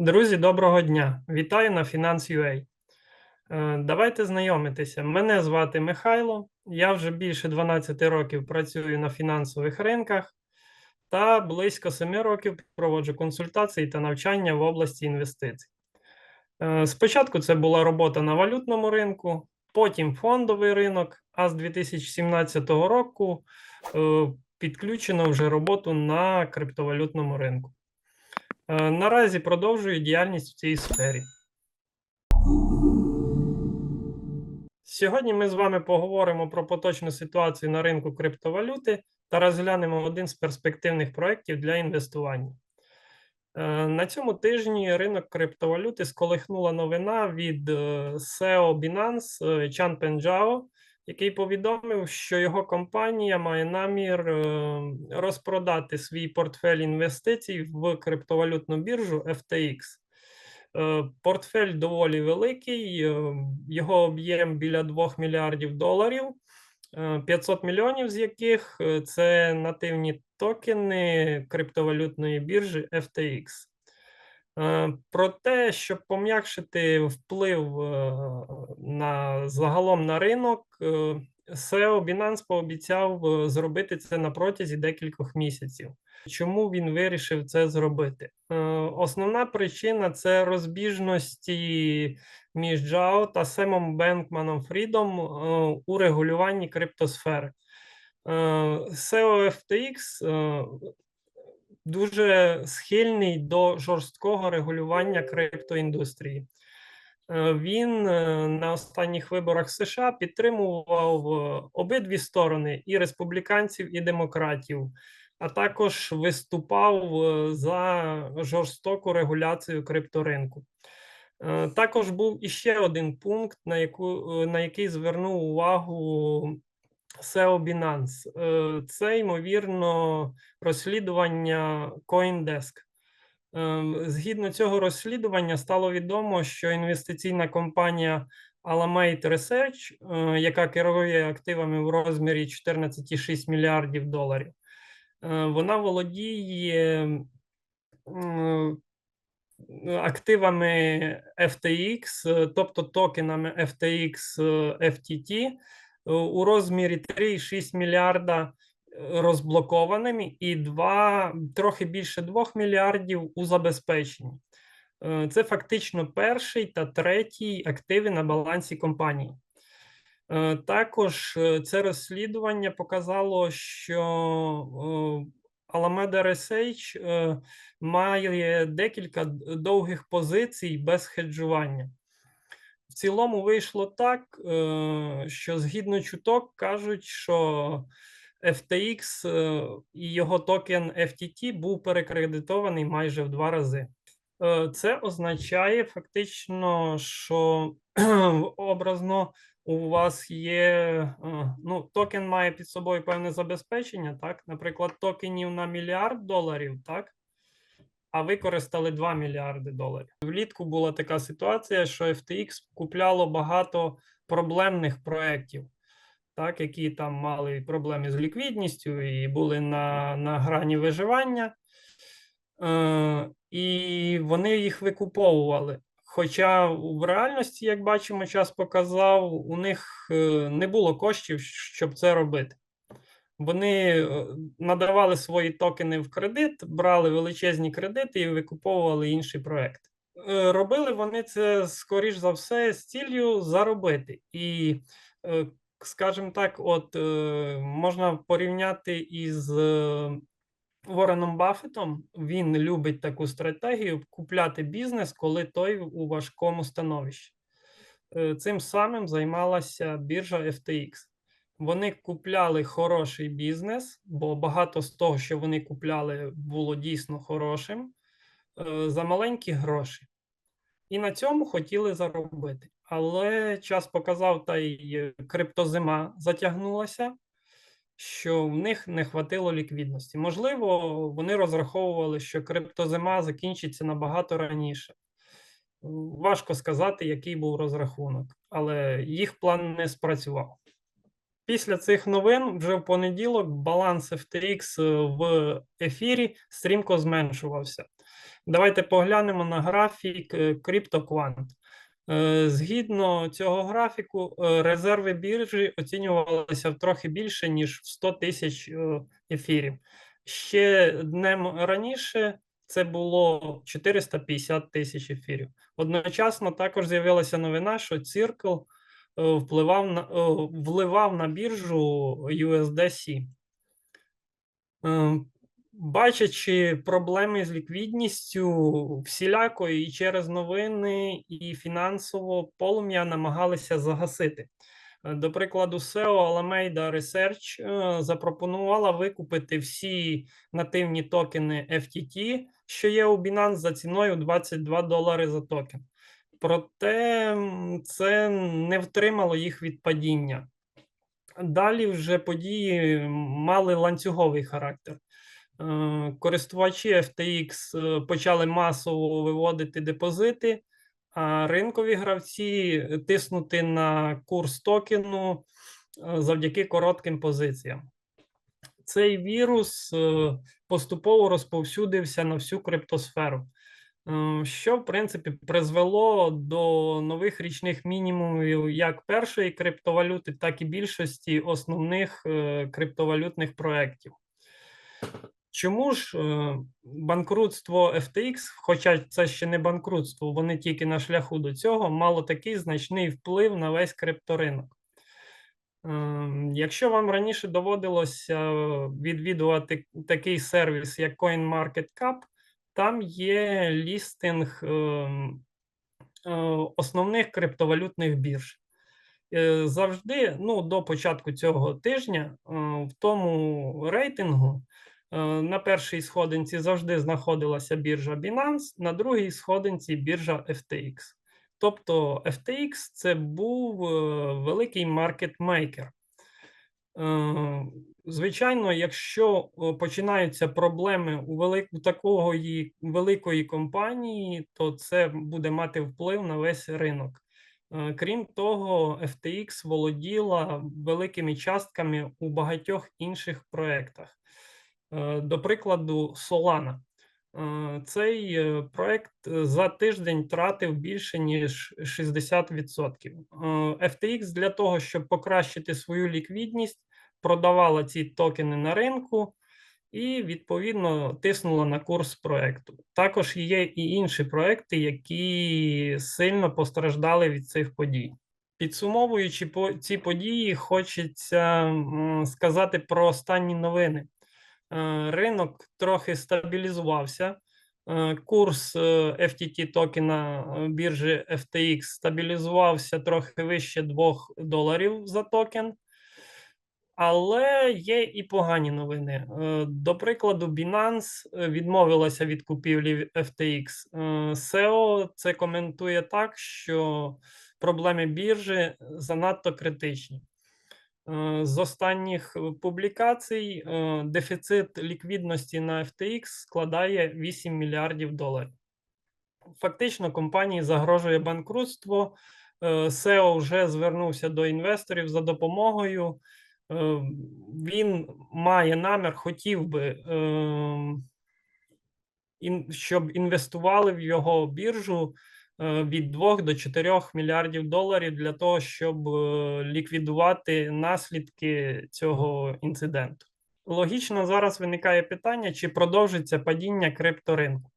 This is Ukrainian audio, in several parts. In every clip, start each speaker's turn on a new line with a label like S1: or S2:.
S1: Друзі, доброго дня! Вітаю на Finance.ua. Е, Давайте знайомитися. Мене звати Михайло. Я вже більше 12 років працюю на фінансових ринках та близько 7 років проводжу консультації та навчання в області інвестицій. Е, Спочатку це була робота на валютному ринку, потім фондовий ринок, а з 2017 року е, підключено вже роботу на криптовалютному ринку. Е, Наразі продовжую діяльність в цій сфері. Сьогодні ми з вами поговоримо про поточну ситуацію на ринку криптовалюти та розглянемо один з перспективних проєктів для інвестування. Е, На цьому тижні ринок криптовалюти сколихнула новина від е, SEO Binance Чан Пенджао, який повідомив, що його компанія має намір е, розпродати свій портфель інвестицій в криптовалютну біржу FTX. Е, Портфель доволі великий, е, його об'єм біля 2 мільярдів доларів, е, 500 мільйонів з яких це нативні токени криптовалютної біржі FTX. Е, Про те, щоб пом'якшити вплив е, на загалом на ринок, е, SEO Binance пообіцяв зробити це на протязі декількох місяців. Чому він вирішив це зробити? Основна причина це розбіжності між Джао та Семом Бенкманом Фрідом у регулюванні криптосфери. SEO FTX дуже схильний до жорсткого регулювання криптоіндустрії. Е, Він е, на останніх виборах США підтримував е, обидві сторони і республіканців, і демократів, а також виступав за жорстоку регуляцію крипторинку. Також був іще один пункт, на, яку, на який звернув увагу SEO Binance. Е, Це, ймовірно, розслідування CoinDesk. Ем, Згідно цього розслідування, стало відомо, що інвестиційна компанія Alameda Research, е, яка керує активами в розмірі 14,6 мільярдів доларів, е, вона володіє активами FTX, е, тобто токенами FTX е, FTT е, у розмірі 3,6 мільярда е, розблокованими і 2, трохи більше 2 мільярдів у забезпеченні. Е, Це фактично перший та третій активи на балансі компанії. Е, Також е, це розслідування показало, що е, Alameda Research е, має декілька довгих позицій без хеджування. Цілому вийшло так, е, що згідно чуток кажуть, що FTX е, і його токен FTT був перекредитований майже в два рази. Е, Це означає фактично, що образно у вас є ну, токен має під собою певне забезпечення, так? Наприклад, токенів на мільярд доларів, так? А використали 2 мільярди доларів. Влітку була така ситуація, що FTX купляло багато проблемних проєктів, так, які там мали проблеми з ліквідністю і були на, на грані виживання. Е, і вони їх викуповували. Хоча в реальності, як бачимо, час показав, у них е, не було коштів, щоб це робити. Вони е, надавали свої токени в кредит, брали величезні кредити і викуповували інший проект. Е, Робили вони це, скоріш за все, з ціллю заробити. І, е, скажімо так, от можна порівняти із Вореном Баффетом. Він любить таку стратегію купляти бізнес, коли той у важкому становищі. Цим самим займалася біржа FTX. Вони купляли хороший бізнес, бо багато з того, що вони купляли, було дійсно хорошим е, за маленькі гроші. І на цьому хотіли заробити. Але час показав, та й е, криптозима затягнулася, що в них не хватило ліквідності. Можливо, вони розраховували, що криптозима закінчиться набагато раніше. Важко сказати, який був розрахунок, але їх план не спрацював. Після цих новин вже в понеділок баланс FTX в ефірі стрімко зменшувався. Давайте поглянемо на графік е, CryptoQuant. Е, Згідно цього графіку, е, резерви біржі оцінювалися в трохи більше, ніж в 100 тисяч е, ефірів. Ще днем раніше це було 450 тисяч ефірів. Одночасно також з'явилася новина, що Circle е, впливав на, е, вливав на біржу USDC. Е, Бачачи проблеми з ліквідністю всілякої і через новини, і фінансово полум'я намагалися загасити. Е, До прикладу, SEO Alameda Research е, запропонувала викупити всі нативні токени FTT, що є у Binance за ціною 22 долари за токен. Проте це не втримало їх від падіння. Далі вже події мали ланцюговий характер. Е, Користувачі FTX е, почали масово виводити депозити, а ринкові гравці тиснути на курс токену е, завдяки коротким позиціям. Цей вірус поступово розповсюдився на всю криптосферу, що, в принципі, призвело до нових річних мінімумів як першої криптовалюти, так і більшості основних е, криптовалютних проєктів. Чому ж е, банкрутство FTX, хоча це ще не банкрутство, вони тільки на шляху до цього, мало такий значний вплив на весь крипторинок? Ем, Якщо вам раніше доводилося відвідувати такий сервіс, як CoinMarketCap, там є лістинг ем, е, основних криптовалютних бірж. Е, Завжди, ну, до початку цього тижня, е, в тому рейтингу на першій сходинці завжди знаходилася біржа Binance, на другій сходинці біржа FTX. Тобто FTX це був великий маркетмейкер. Е, Звичайно, якщо е, починаються проблеми у велик... у такої великої компанії, то це буде мати вплив на весь ринок. Е, Крім того, FTX володіла великими частками у багатьох інших проєктах. Е, До прикладу, Solana. Цей проект за тиждень тратив більше ніж 60%. Е, FTX для того, щоб покращити свою ліквідність, продавала ці токени на ринку і відповідно тиснула на курс проекту. Також є і інші проекти, які сильно постраждали від цих подій. Підсумовуючи ці події, хочеться сказати про останні новини. Е, Ринок трохи стабілізувався. Е, Курс е, FTT токена біржі FTX стабілізувався трохи вище 2 доларів за токен. Але є і погані новини. Е, До прикладу, Binance е, відмовилася від купівлі FTX. Е, SEO це коментує так, що проблеми біржі занадто критичні. З останніх публікацій дефіцит ліквідності на FTX складає 8 мільярдів доларів. Фактично, компанії загрожує банкрутство. SEO вже звернувся до інвесторів за допомогою. Е, Він має намір, хотів би, е, щоб інвестували в його біржу е, від 2 до 4 мільярдів доларів для того, щоб ліквідувати наслідки цього інциденту. Логічно зараз виникає питання, чи продовжиться падіння крипторинку.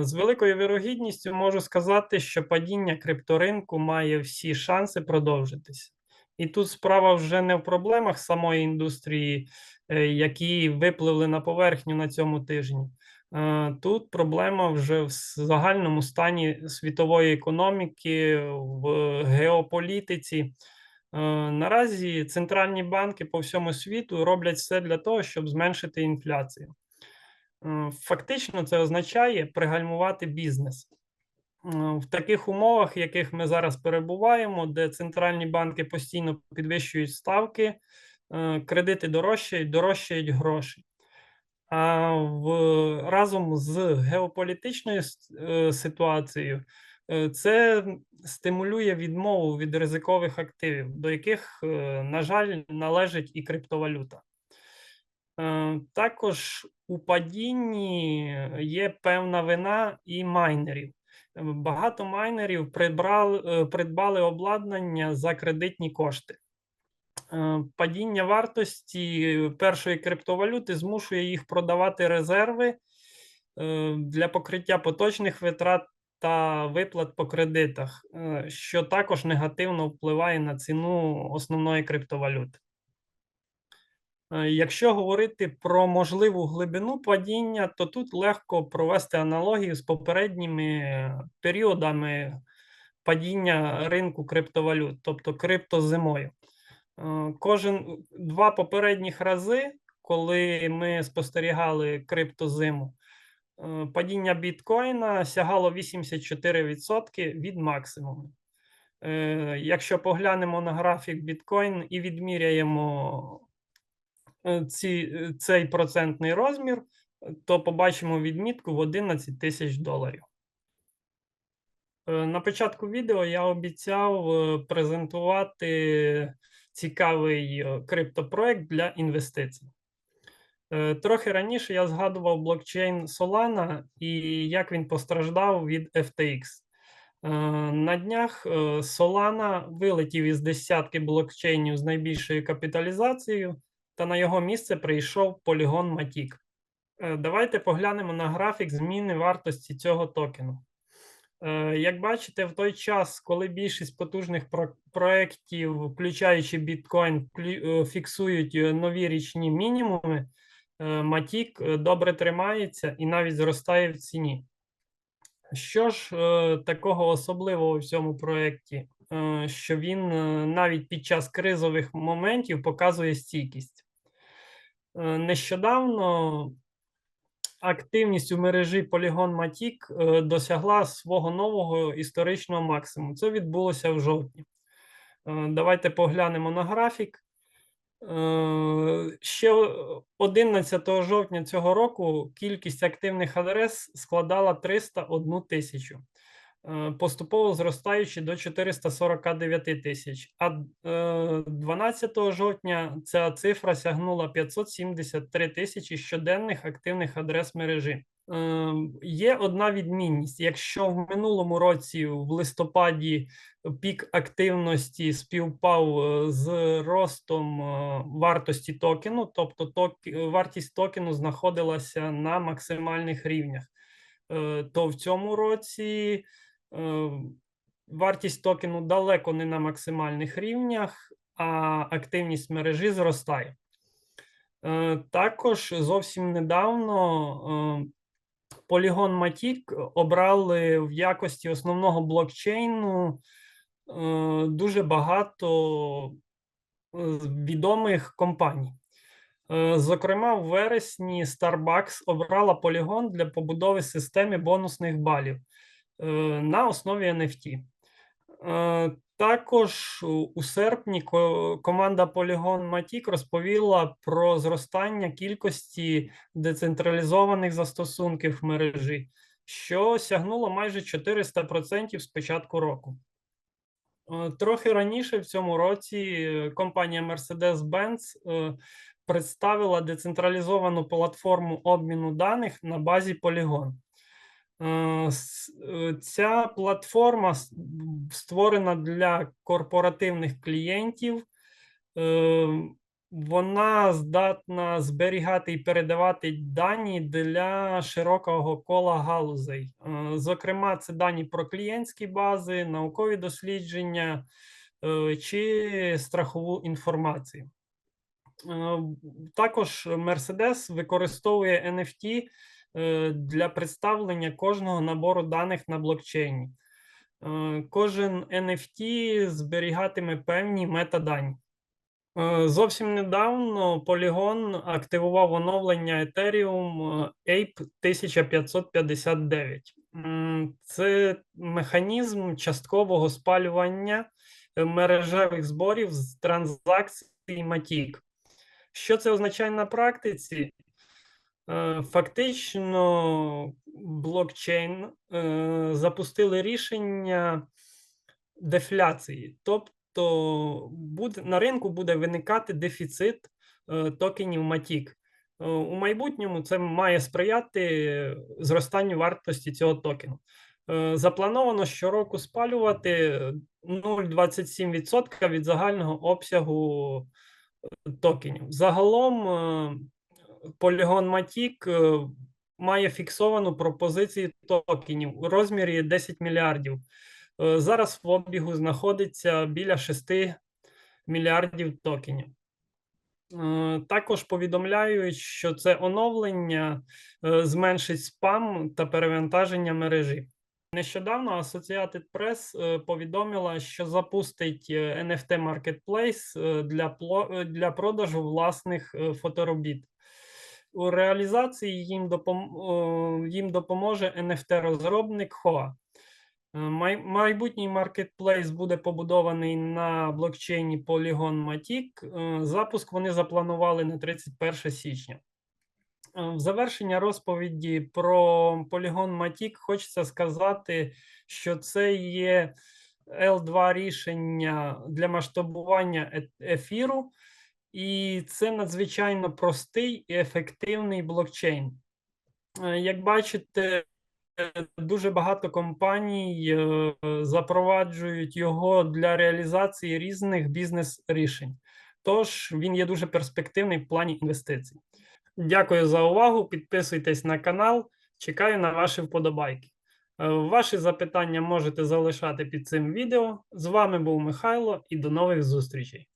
S1: З великою вірогідністю можу сказати, що падіння крипторинку має всі шанси продовжитися. І тут справа вже не в проблемах самої індустрії, е, які випливли на поверхню на цьому тижні. Е, Тут проблема вже в загальному стані світової економіки, в геополітиці. Е, Наразі центральні банки по всьому світу роблять все для того, щоб зменшити інфляцію. Фактично, це означає пригальмувати бізнес. В таких умовах, в яких ми зараз перебуваємо, де центральні банки постійно підвищують ставки, е, кредити дорожчають, дорожчають гроші. А в, разом з геополітичною е, ситуацією е, це стимулює відмову від ризикових активів, до яких, на жаль, належить і криптовалюта. Також у падінні є певна вина і майнерів. Багато майнерів придбали, е, придбали обладнання за кредитні кошти. Е, Падіння вартості першої криптовалюти змушує їх продавати резерви е, для покриття поточних витрат та виплат по кредитах, що також негативно впливає на ціну основної криптовалюти. Е, Якщо говорити про можливу глибину падіння, то тут легко провести аналогію з попередніми періодами падіння ринку криптовалют, тобто криптозимою. Е, Кожен два попередніх рази, коли ми спостерігали криптозиму, е, падіння біткоїна сягало 84% від максимуму. Якщо поглянемо на графік біткоін і відміряємо ці, е, цей процентний розмір, то побачимо відмітку в 11 тисяч доларів. Е, На початку відео я обіцяв е, презентувати цікавий е, криптопроект для інвестицій. Е, Трохи раніше я згадував блокчейн Solana і як він постраждав від FTX. Е, На днях е, Solana вилетів із десятки блокчейнів з найбільшою капіталізацією, та на його місце прийшов Polygon Matic. Е, Давайте поглянемо на графік зміни вартості цього токену. Е, Як бачите, в той час, коли більшість потужних про- проєктів, включаючи біткоін, е, фіксують нові річні мінімуми, е, добре тримається і навіть зростає в ціні. Що ж такого особливого в цьому проєкті, що він навіть під час кризових моментів показує стійкість? Е, Нещодавно активність у мережі Polygon Matic е, досягла свого нового історичного максимуму. Це відбулося в жовтні. Е, Давайте поглянемо на графік. Ще 11 жовтня цього року кількість активних адрес складала 301 тисячу, поступово зростаючи до 449 тисяч. А е, 12 жовтня ця цифра сягнула 573 тисячі щоденних активних адрес мережі. Е, Є одна відмінність: якщо в минулому році, в листопаді, пік активності співпав е, з ростом е, вартості токену, тобто ток, вартість токену знаходилася на максимальних рівнях, е, то в цьому році е, вартість токену далеко не на максимальних рівнях, а активність мережі зростає. Е, Також зовсім недавно е, Polygon Matic обрали в якості основного блокчейну е, дуже багато е, відомих компаній. Е, Зокрема, в вересні Starbucks обрала Polygon для побудови системи бонусних балів е, на основі NFT. Е, Також у- серпні ко- команда Polygon Matic розповіла про зростання кількості децентралізованих застосунків мережі, що сягнуло майже 400% з початку року. Е, Трохи раніше в цьому році е, компанія Mercedes-Benz е, представила децентралізовану платформу обміну даних на базі Polygon. Е, е, Ця платформа створена для корпоративних клієнтів. Е, Вона здатна зберігати і передавати дані для широкого кола галузей. Е, Зокрема, це дані про клієнтські бази, наукові дослідження чи страхову інформацію. Також Mercedes використовує NFT для представлення кожного набору даних на блокчейні. Е, Кожен NFT зберігатиме певні метадані. Е, Зовсім недавно Polygon активував оновлення Ethereum е, Ape 1559. Це механізм часткового спалювання е, мережевих зборів з транзакцій Matic. Що це означає на практиці? Е, Фактично, блокчейн е, запустили рішення дефляції, тобто буде, на ринку буде виникати дефіцит е, токенів. Е, У майбутньому це має сприяти зростанню вартості цього токену. Заплановано щороку спалювати 0,27% від загального обсягу токенів. Загалом Polygon Matic е, має фіксовану пропозицію токенів у розмірі 10 мільярдів. Е, Зараз в обігу знаходиться біля 6 мільярдів токенів. Е, Також повідомляють, що це оновлення зменшить спам та перевантаження мережі. Нещодавно Associated Press повідомила, що запустить NFT Marketplace для, продажу власних фоторобіт. У реалізації їм, допом... їм допоможе NFT-розробник HOA. Е, май- Майбутній маркетплейс буде побудований на блокчейні Polygon Matic. Е, Запуск вони запланували на 31 січня. Е, В завершення розповіді про Polygon Matic хочеться сказати, що це є L2 рішення для масштабування ефіру, і це надзвичайно простий і ефективний блокчейн. Е, Як бачите, дуже багато компаній е, запроваджують його для реалізації різних бізнес-рішень. Тож він є дуже перспективний в плані інвестицій. Дякую за увагу. Підписуйтесь на канал. Чекаю на ваші вподобайки. Е, Ваші запитання можете залишати під цим відео. З вами був Михайло і до нових зустрічей.